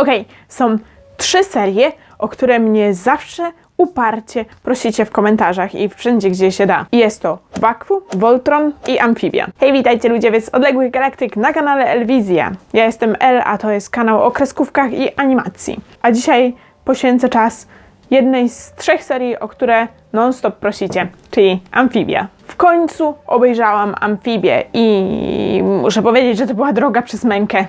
Okej, są trzy serie, o które mnie zawsze uparcie prosicie w komentarzach i wszędzie, gdzie się da. Jest to Wakfu, Voltron i Amphibia. Hej, witajcie ludzie z odległych galaktyk na kanale Elwizja. Ja jestem El, a to jest kanał o kreskówkach i animacji. A dzisiaj poświęcę czas jednej z trzech serii, o które non-stop prosicie, czyli Amphibia. W końcu obejrzałam Amfibię i muszę powiedzieć, że to była droga przez mękę.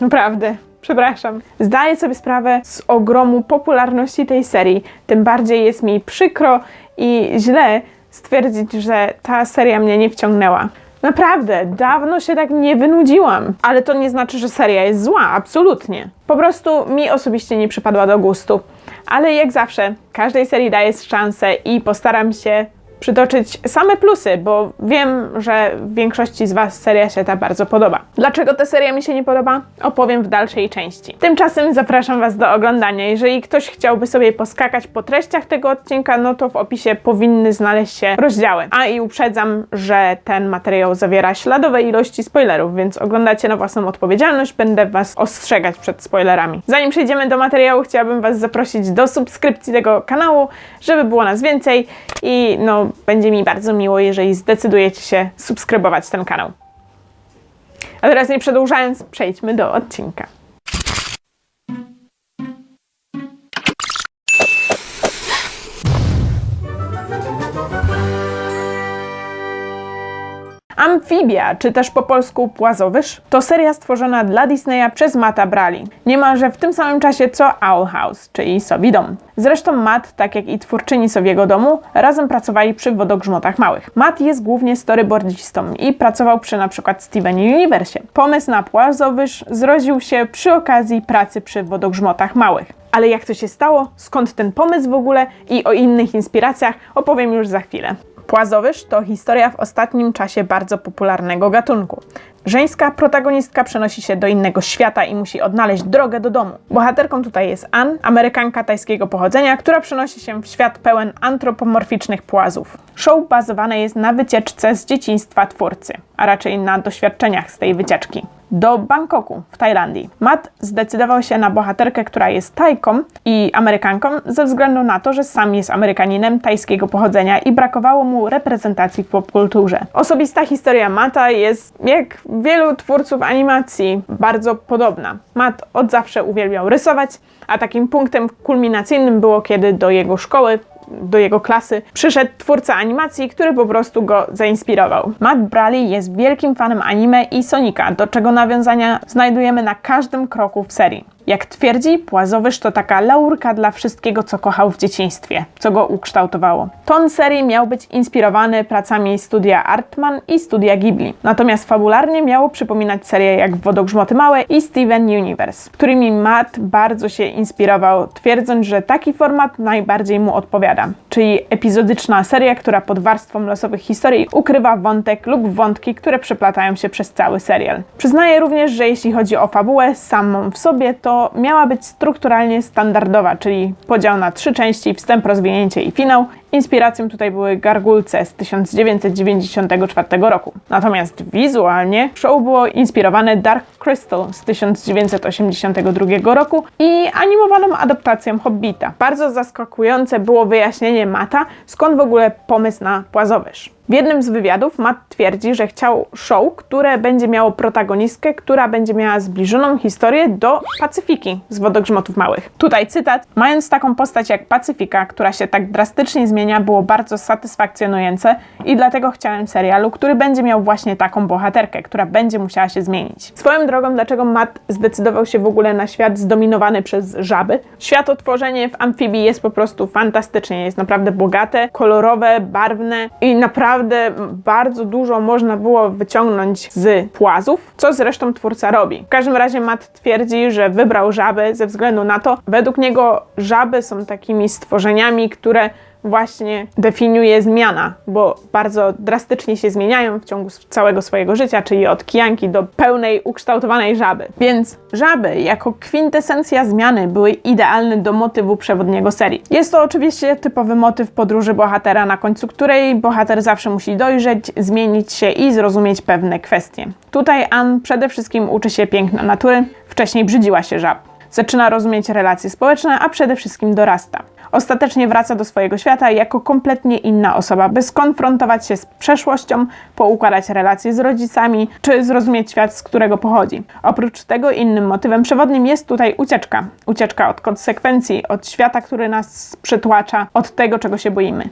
Naprawdę, przepraszam. Zdaję sobie sprawę z ogromu popularności tej serii, tym bardziej jest mi przykro i źle stwierdzić, że ta seria mnie nie wciągnęła. Naprawdę, dawno się tak nie wynudziłam, ale to nie znaczy, że seria jest zła, absolutnie. Po prostu mi osobiście nie przypadła do gustu. Ale jak zawsze, każdej serii daję szansę i postaram się przytoczyć same plusy, bo wiem, że większości z Was seria się ta bardzo podoba. Dlaczego ta seria mi się nie podoba? Opowiem w dalszej części. Tymczasem zapraszam Was do oglądania. Jeżeli ktoś chciałby sobie poskakać po treściach tego odcinka, no to w opisie powinny znaleźć się rozdziały. A i uprzedzam, że ten materiał zawiera śladowe ilości spoilerów, więc oglądacie na własną odpowiedzialność, będę Was ostrzegać przed spoilerami. Zanim przejdziemy do materiału, chciałabym Was zaprosić do subskrypcji tego kanału, żeby było nas więcej i no będzie mi bardzo miło, jeżeli zdecydujecie się subskrybować ten kanał. A teraz nie przedłużając, przejdźmy do odcinka. Amfibia, czy też po polsku Płazowyż, to seria stworzona dla Disneya przez Matta Brali. Niemalże w tym samym czasie co Owl House, czyli Sobi Dom. Zresztą Matt, tak jak i twórczyni Sobiego Domu, razem pracowali przy Wodogrzmotach Małych. Matt jest głównie storyboardzistą i pracował przy np. Steven Universe. Pomysł na Płazowyż zrodził się przy okazji pracy przy Wodogrzmotach Małych. Ale jak to się stało, skąd ten pomysł w ogóle i o innych inspiracjach opowiem już za chwilę. Płazowyż to historia w ostatnim czasie bardzo popularnego gatunku. Żeńska protagonistka przenosi się do innego świata i musi odnaleźć drogę do domu. Bohaterką tutaj jest Ann, Amerykanka tajskiego pochodzenia, która przenosi się w świat pełen antropomorficznych płazów. Show bazowane jest na wycieczce z dzieciństwa twórcy, a raczej na doświadczeniach z tej wycieczki do Bangkoku w Tajlandii. Matt zdecydował się na bohaterkę, która jest Tajką i Amerykanką ze względu na to, że sam jest Amerykaninem tajskiego pochodzenia i brakowało mu reprezentacji w popkulturze. Osobista historia Mata jest, jak wielu twórców animacji, bardzo podobna. Matt od zawsze uwielbiał rysować, a takim punktem kulminacyjnym było, kiedy do jego szkoły do jego klasy przyszedł twórca animacji, który po prostu go zainspirował. Matt Brally jest wielkim fanem anime i Sonika, do czego nawiązania znajdujemy na każdym kroku w serii. Jak twierdzi, Płazowyż to taka laurka dla wszystkiego, co kochał w dzieciństwie, co go ukształtowało. Ton serii miał być inspirowany pracami studia Artman i studia Ghibli. Natomiast fabularnie miało przypominać serię jak Wodogrzmoty Małe i Steven Universe, którymi Matt bardzo się inspirował, twierdząc, że taki format najbardziej mu odpowiada. Czyli epizodyczna seria, która pod warstwą losowych historii ukrywa wątek lub wątki, które przeplatają się przez cały serial. Przyznaję również, że jeśli chodzi o fabułę samą w sobie, to miała być strukturalnie standardowa, czyli podział na trzy części, wstęp, rozwinięcie i finał. Inspiracją tutaj były Gargulce z 1994 roku. Natomiast wizualnie show było inspirowane Dark Crystal z 1982 roku i animowaną adaptacją Hobbita. Bardzo zaskakujące było wyjaśnienie Mata, skąd w ogóle pomysł na Płazowyż. W jednym z wywiadów Matt twierdzi, że chciał show, które będzie miało protagonistkę, która będzie miała zbliżoną historię do Pacyfiki z Wodogrzmotów Małych. Tutaj cytat. Mając taką postać jak Pacyfika, która się tak drastycznie zmienia, było bardzo satysfakcjonujące i dlatego chciałem serialu, który będzie miał właśnie taką bohaterkę, która będzie musiała się zmienić. Swoją drogą, dlaczego Matt zdecydował się w ogóle na świat zdominowany przez żaby? Światotworzenie w amfibii jest po prostu fantastycznie, jest naprawdę bogate, kolorowe, barwne i naprawdę bardzo dużo można było wyciągnąć z płazów, co zresztą twórca robi. W każdym razie Matt twierdzi, że wybrał żaby ze względu na to, według niego żaby są takimi stworzeniami, które właśnie definiuje zmiana, bo bardzo drastycznie się zmieniają w ciągu całego swojego życia, czyli od kijanki do pełnej, ukształtowanej żaby. Więc żaby jako kwintesencja zmiany były idealne do motywu przewodniego serii. Jest to oczywiście typowy motyw podróży bohatera, na końcu której bohater zawsze musi dojrzeć, zmienić się i zrozumieć pewne kwestie. Tutaj Ann przede wszystkim uczy się piękna natury, wcześniej brzydziła się żab. zaczyna rozumieć relacje społeczne, a przede wszystkim dorasta. Ostatecznie wraca do swojego świata jako kompletnie inna osoba, by skonfrontować się z przeszłością, poukładać relacje z rodzicami, czy zrozumieć świat, z którego pochodzi. Oprócz tego innym motywem przewodnim jest tutaj ucieczka. Ucieczka od konsekwencji, od świata, który nas przytłacza, od tego, czego się boimy.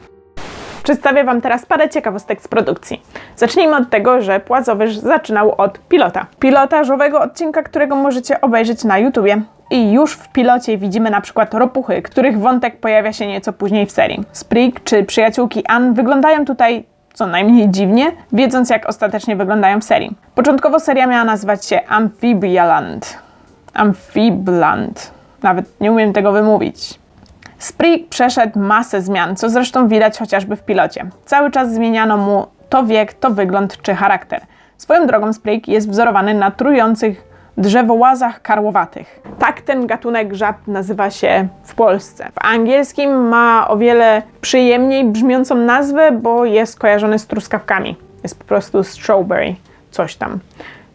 Przedstawię Wam teraz parę ciekawostek z produkcji. Zacznijmy od tego, że Płazowyż zaczynał od pilota. Pilotażowego odcinka, którego możecie obejrzeć na YouTubie. I już w pilocie widzimy na przykład ropuchy, których wątek pojawia się nieco później w serii. Sprig czy przyjaciółki Ann wyglądają tutaj co najmniej dziwnie, wiedząc jak ostatecznie wyglądają w serii. Początkowo seria miała nazywać się Amphibialand. Amphibland. Nawet nie umiem tego wymówić. Sprig przeszedł masę zmian, co zresztą widać chociażby w pilocie. Cały czas zmieniano mu to wiek, to wygląd czy charakter. Swoją drogą Sprig jest wzorowany na trujących drzewołazach karłowatych. Tak ten gatunek żab nazywa się w Polsce. W angielskim ma o wiele przyjemniej brzmiącą nazwę, bo jest kojarzony z truskawkami. Jest po prostu strawberry, coś tam.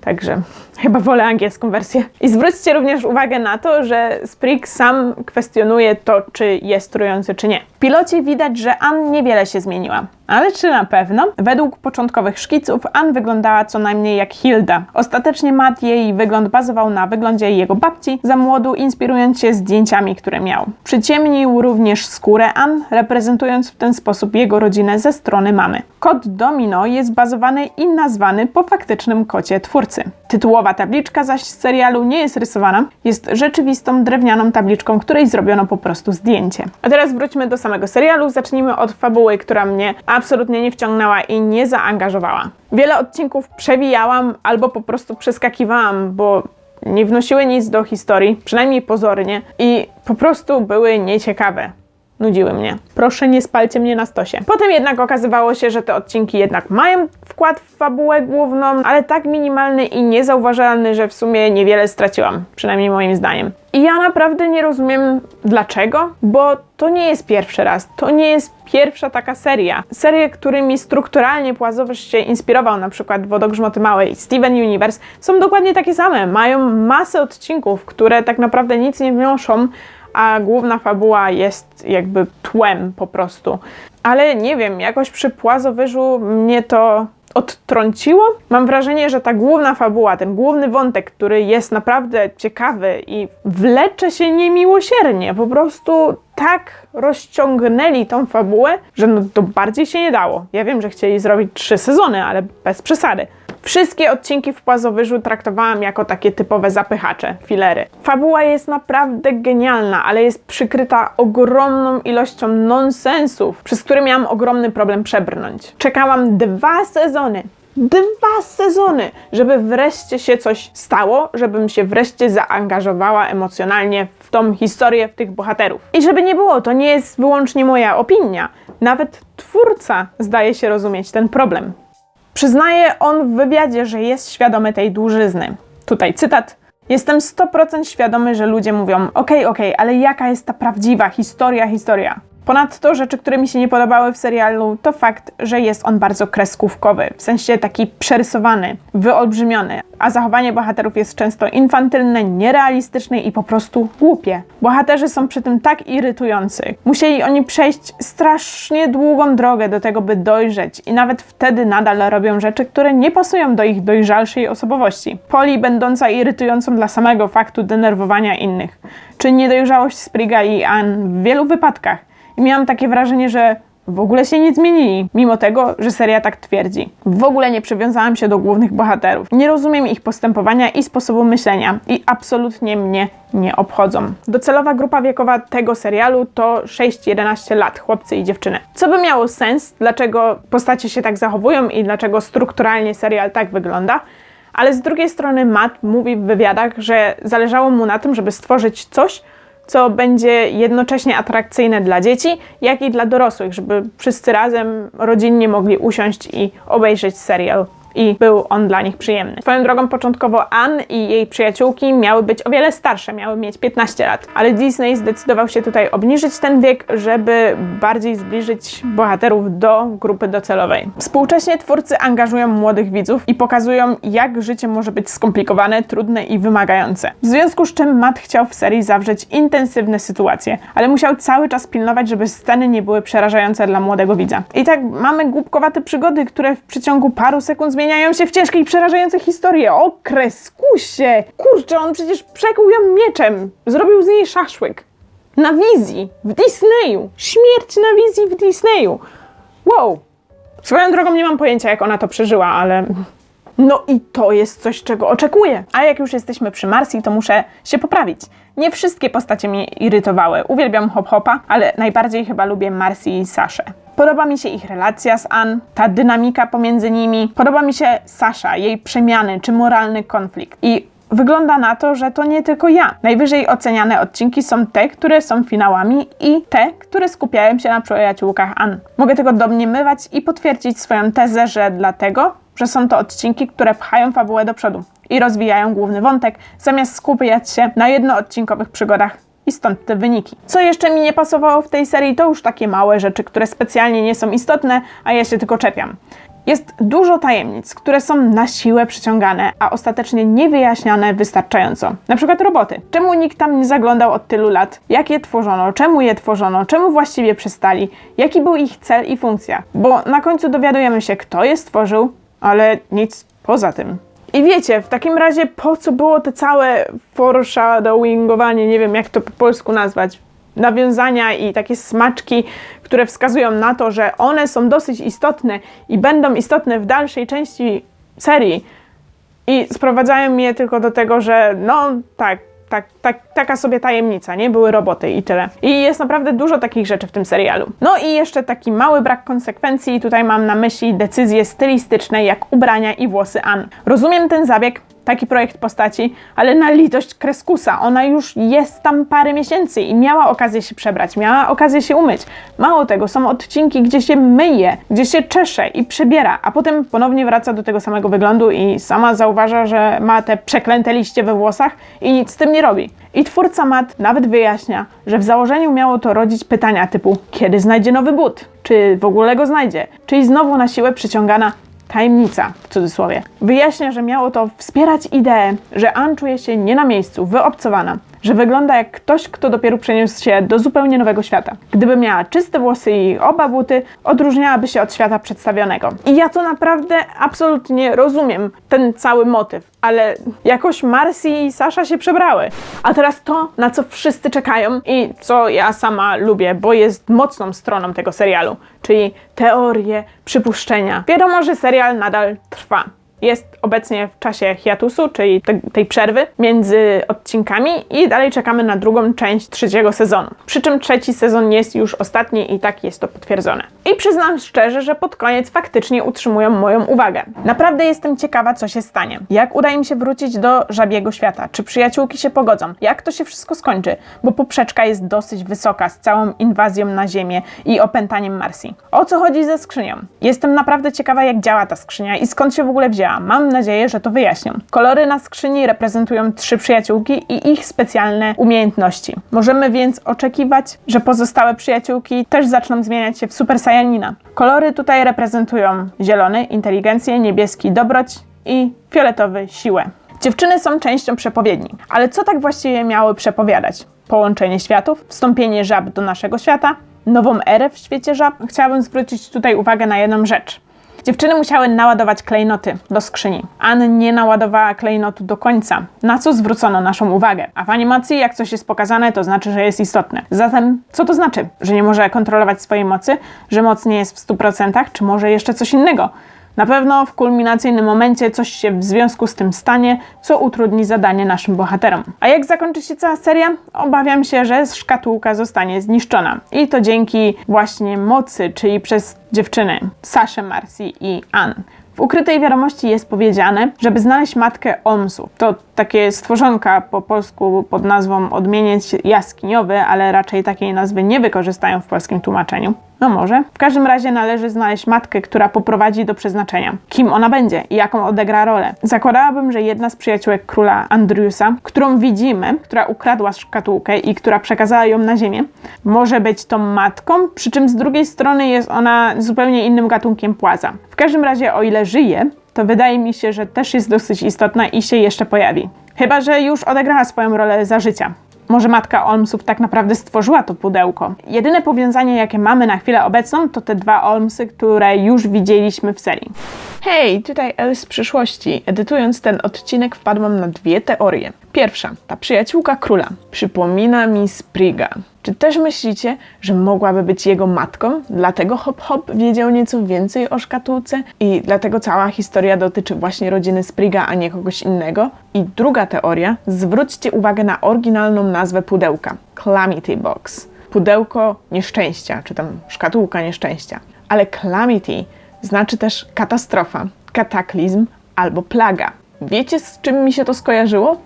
Także chyba wolę angielską wersję. I zwróćcie również uwagę na to, że Sprig sam kwestionuje to, czy jest trujący, czy nie. W pilocie widać, że Ann niewiele się zmieniła. Ale czy na pewno? Według początkowych szkiców Ann wyglądała co najmniej jak Hilda. Ostatecznie Matt jej wygląd bazował na wyglądzie jego babci, za młodu inspirując się zdjęciami, które miał. Przyciemnił również skórę Ann, reprezentując w ten sposób jego rodzinę ze strony mamy. Kod Domino jest bazowany i nazwany po faktycznym kocie twórcy. Tytułowa tabliczka zaś z serialu nie jest rysowana, jest rzeczywistą drewnianą tabliczką, której zrobiono po prostu zdjęcie. A teraz wróćmy do samego serialu. Zacznijmy od fabuły, która mnie absolutnie nie wciągnęła i nie zaangażowała. Wiele odcinków przewijałam albo po prostu przeskakiwałam, bo nie wnosiły nic do historii, przynajmniej pozornie, i po prostu były nieciekawe nudziły mnie. Proszę nie spalcie mnie na stosie. Potem jednak okazywało się, że te odcinki jednak mają wkład w fabułę główną, ale tak minimalny i niezauważalny, że w sumie niewiele straciłam, przynajmniej moim zdaniem. I ja naprawdę nie rozumiem dlaczego, bo to nie jest pierwszy raz, to nie jest pierwsza taka seria. Serie, którymi strukturalnie Płazowyż się inspirował, na przykład Wodogrzmoty Małe i Steven Universe, są dokładnie takie same. Mają masę odcinków, które tak naprawdę nic nie wnoszą, a główna fabuła jest jakby tłem po prostu. Ale nie wiem, jakoś przy Płazowyżu mnie to odtrąciło. Mam wrażenie, że ta główna fabuła, ten główny wątek, który jest naprawdę ciekawy i wlecze się niemiłosiernie, po prostu tak rozciągnęli tą fabułę, że no to bardziej się nie dało. Ja wiem, że chcieli zrobić trzy sezony, ale bez przesady. Wszystkie odcinki w Płazowyżu traktowałam jako takie typowe zapychacze, filery. Fabuła jest naprawdę genialna, ale jest przykryta ogromną ilością nonsensów, przez które miałam ogromny problem przebrnąć. Czekałam dwa sezony, dwa sezony, żeby wreszcie się coś stało, żebym się wreszcie zaangażowała emocjonalnie w tą historię, w tych bohaterów. I żeby nie było, to nie jest wyłącznie moja opinia. Nawet twórca zdaje się rozumieć ten problem. Przyznaje on w wywiadzie, że jest świadomy tej dłużyzny. Tutaj cytat. Jestem 100% świadomy, że ludzie mówią: OK, OK, ale jaka jest ta prawdziwa historia, historia? Ponadto rzeczy, które mi się nie podobały w serialu, to fakt, że jest on bardzo kreskówkowy, w sensie taki przerysowany, wyolbrzymiony, a zachowanie bohaterów jest często infantylne, nierealistyczne i po prostu głupie. Bohaterzy są przy tym tak irytujący. Musieli oni przejść strasznie długą drogę do tego, by dojrzeć i nawet wtedy nadal robią rzeczy, które nie pasują do ich dojrzalszej osobowości. Poli będąca irytującą dla samego faktu denerwowania innych. Czy niedojrzałość Spriga i Ann w wielu wypadkach i miałam takie wrażenie, że w ogóle się nie zmienili, mimo tego, że seria tak twierdzi. W ogóle nie przywiązałam się do głównych bohaterów. Nie rozumiem ich postępowania i sposobu myślenia i absolutnie mnie nie obchodzą. Docelowa grupa wiekowa tego serialu to 6-11 lat, chłopcy i dziewczyny. Co by miało sens, dlaczego postacie się tak zachowują i dlaczego strukturalnie serial tak wygląda, ale z drugiej strony Matt mówi w wywiadach, że zależało mu na tym, żeby stworzyć coś, co będzie jednocześnie atrakcyjne dla dzieci, jak i dla dorosłych, żeby wszyscy razem rodzinnie mogli usiąść i obejrzeć serial i był on dla nich przyjemny. Swoją drogą początkowo Ann i jej przyjaciółki miały być o wiele starsze, miały mieć 15 lat, ale Disney zdecydował się tutaj obniżyć ten wiek, żeby bardziej zbliżyć bohaterów do grupy docelowej. Współcześnie twórcy angażują młodych widzów i pokazują, jak życie może być skomplikowane, trudne i wymagające. W związku z czym Matt chciał w serii zawrzeć intensywne sytuacje, ale musiał cały czas pilnować, żeby sceny nie były przerażające dla młodego widza. I tak mamy głupkowate przygody, które w przeciągu paru sekund zmieniają się w ciężkie i przerażające historie. O, kreskusie! Kurczę, on przecież przekuł ją mieczem. Zrobił z niej szaszłyk. Na wizji, w Disneyu. Śmierć na wizji w Disneyu. Wow. Swoją drogą nie mam pojęcia, jak ona to przeżyła, ale no i to jest coś, czego oczekuję. A jak już jesteśmy przy Marsi, to muszę się poprawić. Nie wszystkie postacie mnie irytowały. Uwielbiam Hop Hopa, ale najbardziej chyba lubię Marsi i Saszę. Podoba mi się ich relacja z Ann, ta dynamika pomiędzy nimi. Podoba mi się Sasza, jej przemiany czy moralny konflikt. I Wygląda na to, że to nie tylko ja. Najwyżej oceniane odcinki są te, które są finałami i te, które skupiają się na przyjaciółkach Ann. Mogę tego domniemywać i potwierdzić swoją tezę, że dlatego, że są to odcinki, które pchają fabułę do przodu i rozwijają główny wątek, zamiast skupiać się na jednoodcinkowych przygodach i stąd te wyniki. Co jeszcze mi nie pasowało w tej serii, to już takie małe rzeczy, które specjalnie nie są istotne, a ja się tylko czepiam. Jest dużo tajemnic, które są na siłę przyciągane, a ostatecznie niewyjaśniane wystarczająco. Na przykład roboty. Czemu nikt tam nie zaglądał od tylu lat? Jak je tworzono? Czemu je tworzono? Czemu właściwie przestali? Jaki był ich cel i funkcja? Bo na końcu dowiadujemy się, kto je stworzył, ale nic poza tym. I wiecie, w takim razie po co było te całe foreshadowingowanie, nie wiem jak to po polsku nazwać, nawiązania i takie smaczki, które wskazują na to, że one są dosyć istotne i będą istotne w dalszej części serii. I sprowadzają mnie tylko do tego, że no tak, tak, tak, taka sobie tajemnica, nie? Były roboty i tyle. I jest naprawdę dużo takich rzeczy w tym serialu. No i jeszcze taki mały brak konsekwencji, tutaj mam na myśli decyzje stylistyczne, jak ubrania i włosy Ann. Rozumiem ten zabieg, taki projekt postaci, ale na litość Kreskusa, ona już jest tam parę miesięcy i miała okazję się przebrać, miała okazję się umyć. Mało tego, są odcinki, gdzie się myje, gdzie się czesze i przebiera, a potem ponownie wraca do tego samego wyglądu i sama zauważa, że ma te przeklęte liście we włosach i nic z tym nie robi. I twórca Matt nawet wyjaśnia, że w założeniu miało to rodzić pytania typu kiedy znajdzie nowy but? Czy w ogóle go znajdzie? Czyli znowu na siłę przyciągana tajemnica w cudzysłowie. Wyjaśnia, że miało to wspierać ideę, że Ann czuje się nie na miejscu, wyobcowana, że wygląda jak ktoś, kto dopiero przeniósł się do zupełnie nowego świata. Gdyby miała czyste włosy i oba buty, odróżniałaby się od świata przedstawionego. I ja to naprawdę absolutnie rozumiem, ten cały motyw, ale jakoś Marcy i Sasha się przebrały. A teraz to, na co wszyscy czekają i co ja sama lubię, bo jest mocną stroną tego serialu, czyli teorie, przypuszczenia. Wiadomo, że serial nadal trwa jest obecnie w czasie hiatusu, czyli te, tej przerwy między odcinkami i dalej czekamy na drugą część trzeciego sezonu. Przy czym trzeci sezon jest już ostatni i tak jest to potwierdzone. I przyznam szczerze, że pod koniec faktycznie utrzymują moją uwagę. Naprawdę jestem ciekawa, co się stanie. Jak uda im się wrócić do żabiego świata? Czy przyjaciółki się pogodzą? Jak to się wszystko skończy? Bo poprzeczka jest dosyć wysoka z całą inwazją na Ziemię i opętaniem Marsi. O co chodzi ze skrzynią? Jestem naprawdę ciekawa, jak działa ta skrzynia i skąd się w ogóle wzięła. Mam nadzieję, że to wyjaśnią. Kolory na skrzyni reprezentują trzy przyjaciółki i ich specjalne umiejętności. Możemy więc oczekiwać, że pozostałe przyjaciółki też zaczną zmieniać się w Super Saiyanina. Kolory tutaj reprezentują zielony inteligencję, niebieski dobroć i fioletowy siłę. Dziewczyny są częścią przepowiedni, ale co tak właściwie miały przepowiadać? Połączenie światów, wstąpienie żab do naszego świata, nową erę w świecie żab? Chciałabym zwrócić tutaj uwagę na jedną rzecz. Dziewczyny musiały naładować klejnoty do skrzyni. Ann nie naładowała klejnotu do końca, na co zwrócono naszą uwagę. A w animacji, jak coś jest pokazane, to znaczy, że jest istotne. Zatem, co to znaczy? Że nie może kontrolować swojej mocy? Że moc nie jest w 100%? Czy może jeszcze coś innego? Na pewno w kulminacyjnym momencie coś się w związku z tym stanie, co utrudni zadanie naszym bohaterom. A jak zakończy się cała seria? Obawiam się, że szkatułka zostanie zniszczona. I to dzięki właśnie mocy, czyli przez dziewczyny Saszę, Marcy i Ann. W ukrytej wiadomości jest powiedziane, żeby znaleźć matkę Omsu. To takie stworzonka po polsku pod nazwą odmieniec jaskiniowy, ale raczej takiej nazwy nie wykorzystają w polskim tłumaczeniu. No może. W każdym razie należy znaleźć matkę, która poprowadzi do przeznaczenia. Kim ona będzie i jaką odegra rolę. Zakładałabym, że jedna z przyjaciółek króla Andriusa, którą widzimy, która ukradła szkatułkę i która przekazała ją na ziemię, może być tą matką, przy czym z drugiej strony jest ona zupełnie innym gatunkiem płaza. W każdym razie, o ile żyje, to wydaje mi się, że też jest dosyć istotna i się jeszcze pojawi. Chyba, że już odegrała swoją rolę za życia. Może matka Olmsów tak naprawdę stworzyła to pudełko. Jedyne powiązanie, jakie mamy na chwilę obecną, to te dwa Olmsy, które już widzieliśmy w serii. Hej, tutaj El z przyszłości. Edytując ten odcinek wpadłam na dwie teorie. Pierwsza, ta przyjaciółka króla przypomina mi Spriga. Czy też myślicie, że mogłaby być jego matką? Dlatego Hop Hop wiedział nieco więcej o szkatułce i dlatego cała historia dotyczy właśnie rodziny Spriga, a nie kogoś innego? I druga teoria, zwróćcie uwagę na oryginalną nazwę pudełka. Calamity Box. Pudełko nieszczęścia, czy tam szkatułka nieszczęścia. Ale calamity znaczy też katastrofa, kataklizm albo plaga. Wiecie, z czym mi się to skojarzyło?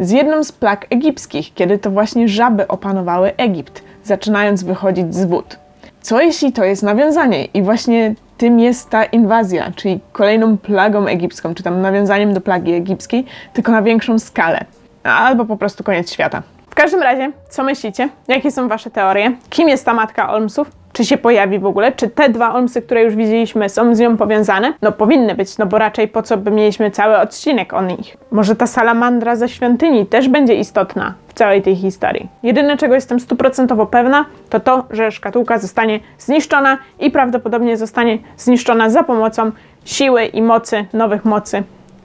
Z jedną z plag egipskich, kiedy to właśnie żaby opanowały Egipt, zaczynając wychodzić z wód. Co jeśli to jest nawiązanie i właśnie tym jest ta inwazja, czyli kolejną plagą egipską, czy tam nawiązaniem do plagi egipskiej, tylko na większą skalę. Albo po prostu koniec świata. W każdym razie, co myślicie? Jakie są wasze teorie? Kim jest ta matka Olmsów? Czy się pojawi w ogóle? Czy te dwa Olmsy, które już widzieliśmy, są z nią powiązane? No powinny być, no bo raczej po co by mieliśmy cały odcinek o nich? Może ta salamandra ze świątyni też będzie istotna w całej tej historii. Jedyne, czego jestem stuprocentowo pewna, to to, że szkatułka zostanie zniszczona i prawdopodobnie zostanie zniszczona za pomocą siły i mocy, nowych mocy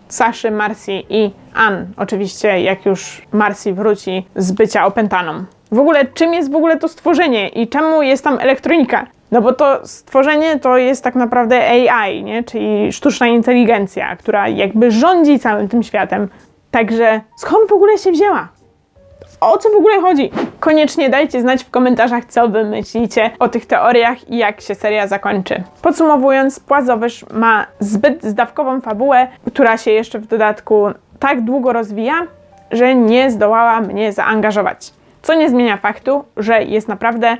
Saszy, Marsi i Ann. Oczywiście, jak już Marsi wróci z bycia opętaną. W ogóle, czym jest w ogóle to stworzenie i czemu jest tam elektronika? No bo to stworzenie to jest tak naprawdę AI, nie? czyli sztuczna inteligencja, która jakby rządzi całym tym światem. Także skąd w ogóle się wzięła? O co w ogóle chodzi? Koniecznie dajcie znać w komentarzach, co wy myślicie o tych teoriach i jak się seria zakończy. Podsumowując, Płazowyż ma zbyt zdawkową fabułę, która się jeszcze w dodatku tak długo rozwija, że nie zdołała mnie zaangażować. Co nie zmienia faktu, że jest naprawdę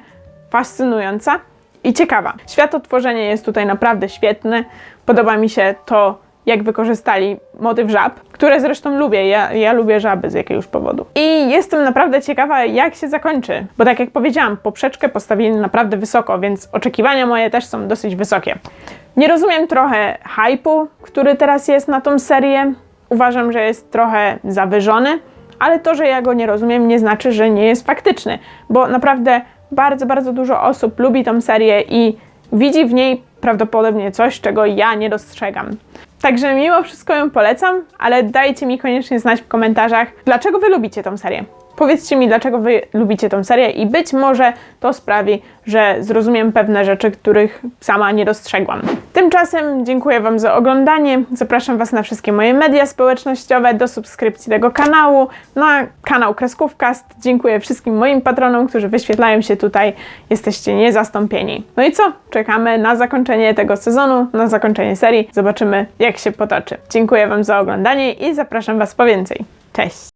fascynująca i ciekawa. Światotworzenie jest tutaj naprawdę świetne. Podoba mi się to, jak wykorzystali motyw żab, które zresztą lubię. Ja, ja lubię żaby z jakiegoś powodu. I jestem naprawdę ciekawa, jak się zakończy. Bo tak jak powiedziałam, poprzeczkę postawili naprawdę wysoko, więc oczekiwania moje też są dosyć wysokie. Nie rozumiem trochę hypu, który teraz jest na tą serię. Uważam, że jest trochę zawyżony, ale to, że ja go nie rozumiem, nie znaczy, że nie jest faktyczny, bo naprawdę bardzo, bardzo dużo osób lubi tą serię i widzi w niej prawdopodobnie coś, czego ja nie dostrzegam. Także mimo wszystko ją polecam, ale dajcie mi koniecznie znać w komentarzach, dlaczego wy lubicie tą serię. Powiedzcie mi, dlaczego wy lubicie tą serię i być może to sprawi, że zrozumiem pewne rzeczy, których sama nie dostrzegłam. Tymczasem dziękuję Wam za oglądanie. Zapraszam Was na wszystkie moje media społecznościowe, do subskrypcji tego kanału, na kanał Kreskówkast. Dziękuję wszystkim moim patronom, którzy wyświetlają się tutaj. Jesteście niezastąpieni. No i co? Czekamy na zakończenie tego sezonu, na zakończenie serii. Zobaczymy, jak się potoczy. Dziękuję Wam za oglądanie i zapraszam Was po więcej. Cześć!